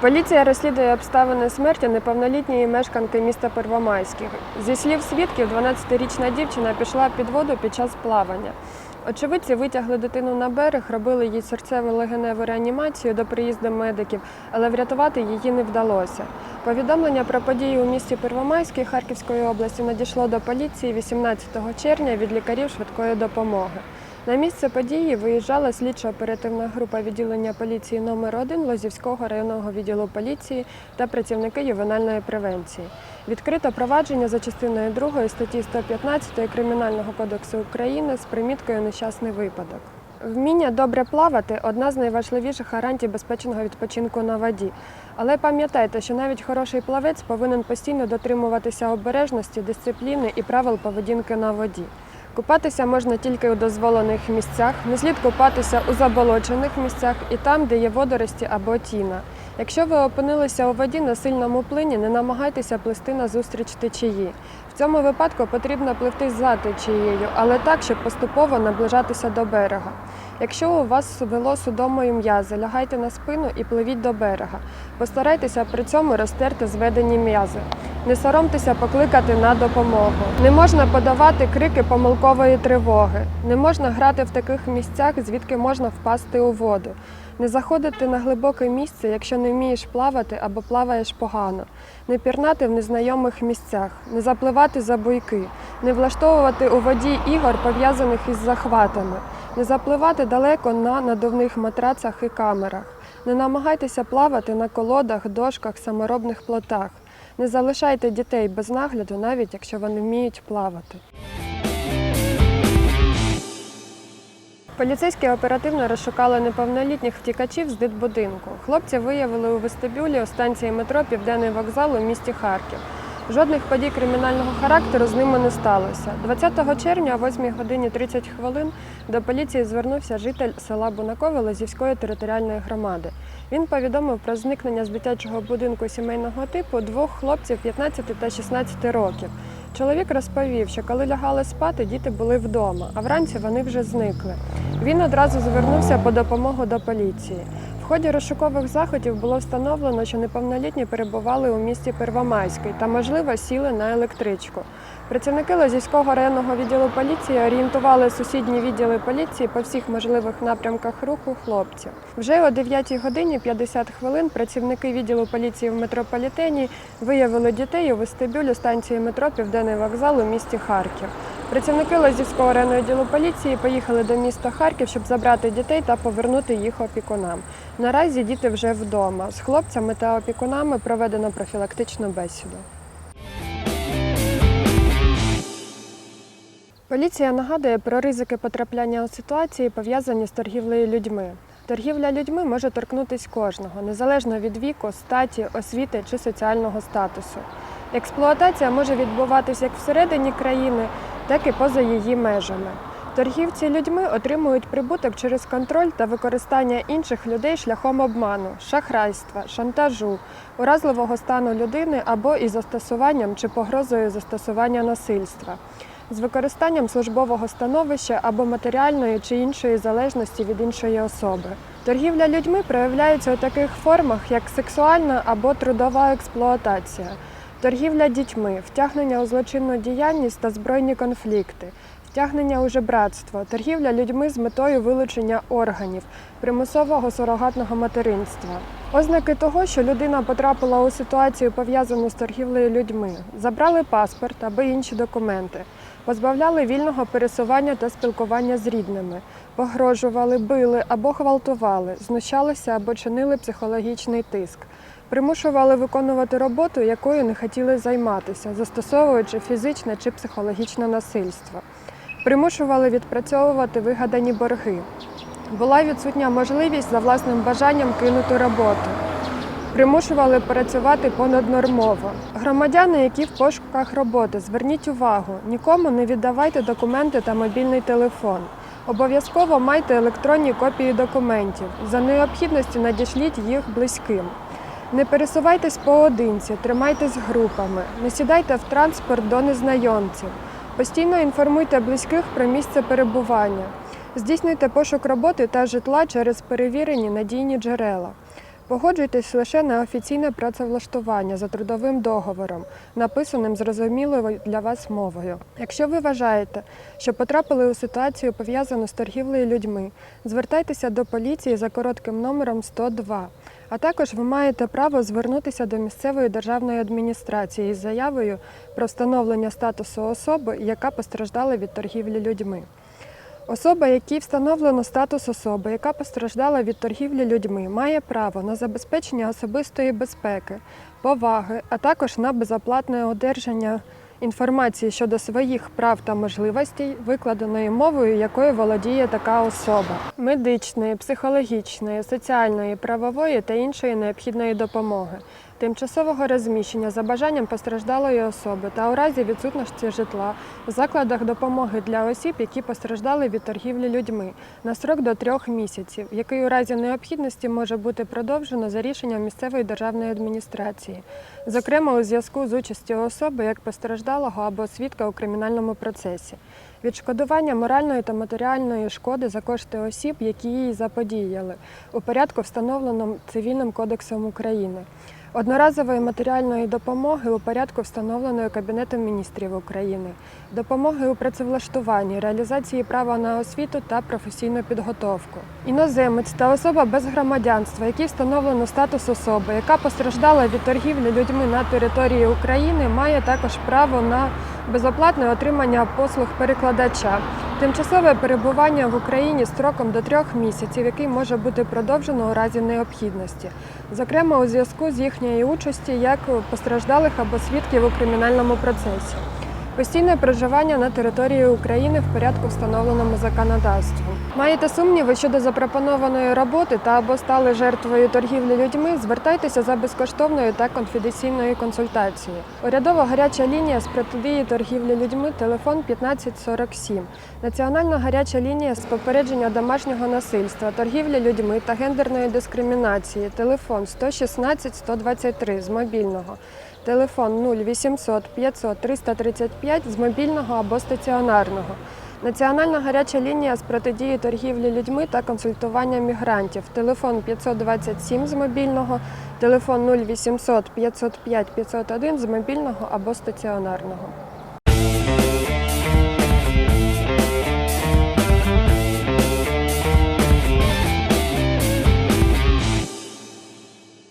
Поліція розслідує обставини смерті неповнолітньої мешканки міста Первомайських. Зі слів свідків, 12-річна дівчина пішла під воду під час плавання. Очевидці витягли дитину на берег, робили їй серцево-легеневу реанімацію до приїзду медиків, але врятувати її не вдалося. Повідомлення про події у місті Первомайській Харківської області надійшло до поліції 18 червня від лікарів швидкої допомоги. На місце події виїжджала слідчо-оперативна група відділення поліції номер 1 Лозівського районного відділу поліції та працівники ювенальної превенції. Відкрито провадження за частиною 2 статті 115 Кримінального кодексу України з приміткою нещасний випадок. Вміння добре плавати одна з найважливіших гарантій безпечного відпочинку на воді. Але пам'ятайте, що навіть хороший плавець повинен постійно дотримуватися обережності, дисципліни і правил поведінки на воді. Купатися можна тільки у дозволених місцях, не слід купатися у заболочених місцях і там, де є водорості або тіна. Якщо ви опинилися у воді на сильному плині, не намагайтеся плисти назустріч течії. В цьому випадку потрібно пливти за течією, але так, щоб поступово наближатися до берега. Якщо у вас вело судомою м'язи, лягайте на спину і пливіть до берега. Постарайтеся при цьому розтерти зведені м'язи. Не соромтеся покликати на допомогу. Не можна подавати крики помилкової тривоги. Не можна грати в таких місцях, звідки можна впасти у воду. Не заходити на глибоке місце, якщо не вмієш плавати або плаваєш погано. Не пірнати в незнайомих місцях, не запливати за буйки, не влаштовувати у воді ігор, пов'язаних із захватами, не запливати далеко на надувних матрацах і камерах. Не намагайтеся плавати на колодах, дошках, саморобних плотах. Не залишайте дітей без нагляду, навіть якщо вони вміють плавати. Поліцейські оперативно розшукали неповнолітніх втікачів з дитбудинку. Хлопці виявили у вестибюлі у станції метро Південний вокзал у місті Харків. Жодних подій кримінального характеру з ними не сталося. 20 червня о 8 годині 30 хвилин до поліції звернувся житель села Бунакове Лозівської територіальної громади. Він повідомив про зникнення з дитячого будинку сімейного типу двох хлопців 15 та 16 років. Чоловік розповів, що коли лягали спати, діти були вдома, а вранці вони вже зникли. Він одразу звернувся по допомогу до поліції. Ході розшукових заходів було встановлено, що неповнолітні перебували у місті Первомайський та, можливо, сіли на електричку. Працівники Лозівського районного відділу поліції орієнтували сусідні відділи поліції по всіх можливих напрямках руху хлопців. Вже о 9 годині 50 хвилин працівники відділу поліції в метрополітені виявили дітей у вестибюлі станції метро Південний вокзал у місті Харків. Працівники Лозівського районного поліції поїхали до міста Харків, щоб забрати дітей та повернути їх опікунам. Наразі діти вже вдома. З хлопцями та опікунами проведено профілактичну бесіду. Поліція нагадує про ризики потрапляння у ситуації, пов'язані з торгівлею людьми. Торгівля людьми може торкнутись кожного, незалежно від віку, статі, освіти чи соціального статусу. Експлуатація може відбуватись як всередині країни, так і поза її межами. Торгівці людьми отримують прибуток через контроль та використання інших людей шляхом обману, шахрайства, шантажу, уразливого стану людини або із застосуванням чи погрозою застосування насильства з використанням службового становища або матеріальної чи іншої залежності від іншої особи. Торгівля людьми проявляється у таких формах, як сексуальна або трудова експлуатація, торгівля дітьми, втягнення у злочинну діяльність та збройні конфлікти, втягнення у жебратство, торгівля людьми з метою вилучення органів, примусового сурогатного материнства. Ознаки того, що людина потрапила у ситуацію пов'язану з торгівлею людьми, забрали паспорт або інші документи, позбавляли вільного пересування та спілкування з рідними, погрожували, били або гвалтували, знущалися або чинили психологічний тиск, примушували виконувати роботу, якою не хотіли займатися, застосовуючи фізичне чи психологічне насильство, примушували відпрацьовувати вигадані борги. Була відсутня можливість за власним бажанням кинути роботу. Примушували працювати понаднормово. Громадяни, які в пошуках роботи, зверніть увагу, нікому не віддавайте документи та мобільний телефон. Обов'язково майте електронні копії документів. За необхідності надішліть їх близьким. Не пересувайтесь поодинці, тримайтесь групами, не сідайте в транспорт до незнайомців. Постійно інформуйте близьких про місце перебування. Здійснюйте пошук роботи та житла через перевірені надійні джерела. Погоджуйтесь лише на офіційне працевлаштування за трудовим договором, написаним зрозумілою для вас мовою. Якщо ви вважаєте, що потрапили у ситуацію пов'язану з торгівлею людьми, звертайтеся до поліції за коротким номером 102. А також ви маєте право звернутися до місцевої державної адміністрації із заявою про встановлення статусу особи, яка постраждала від торгівлі людьми. Особа, якій встановлено статус особи, яка постраждала від торгівлі людьми, має право на забезпечення особистої безпеки, поваги, а також на безоплатне одержання інформації щодо своїх прав та можливостей, викладеної мовою, якою володіє така особа, медичної, психологічної, соціальної, правової та іншої необхідної допомоги, тимчасового розміщення за бажанням постраждалої особи та у разі відсутності житла в закладах допомоги для осіб, які постраждали від торгівлі людьми на строк до трьох місяців, який у разі необхідності може бути продовжено за рішенням місцевої державної адміністрації, зокрема у зв'язку з участю особи як постраждалого або свідка у кримінальному процесі. Відшкодування моральної та матеріальної шкоди за кошти осіб, які її заподіяли, у порядку, встановленому Цивільним кодексом України. Одноразової матеріальної допомоги у порядку, встановленої Кабінетом міністрів України, допомоги у працевлаштуванні, реалізації права на освіту та професійну підготовку. Іноземець та особа без громадянства, які встановлено статус особи, яка постраждала від торгівлі людьми на території України, має також право на безоплатне отримання послуг перекладача, тимчасове перебування в Україні строком до трьох місяців, який може бути продовжено у разі необхідності, зокрема у зв'язку з їхньої участі як постраждалих або свідків у кримінальному процесі. Постійне проживання на території України в порядку, встановленому законодавством. Маєте сумніви щодо запропонованої роботи та або стали жертвою торгівлі людьми? Звертайтеся за безкоштовною та конфіденційною консультацією. Урядова гаряча лінія з протидії торгівлі людьми, телефон 1547. Національна гаряча лінія з попередження домашнього насильства, торгівлі людьми та гендерної дискримінації. Телефон 116 123 з мобільного. Телефон 0800 500 335 з мобільного або стаціонарного. Національна гаряча лінія з протидії торгівлі людьми та консультування мігрантів. Телефон 527 з мобільного, телефон 0800 505 501 з мобільного або стаціонарного.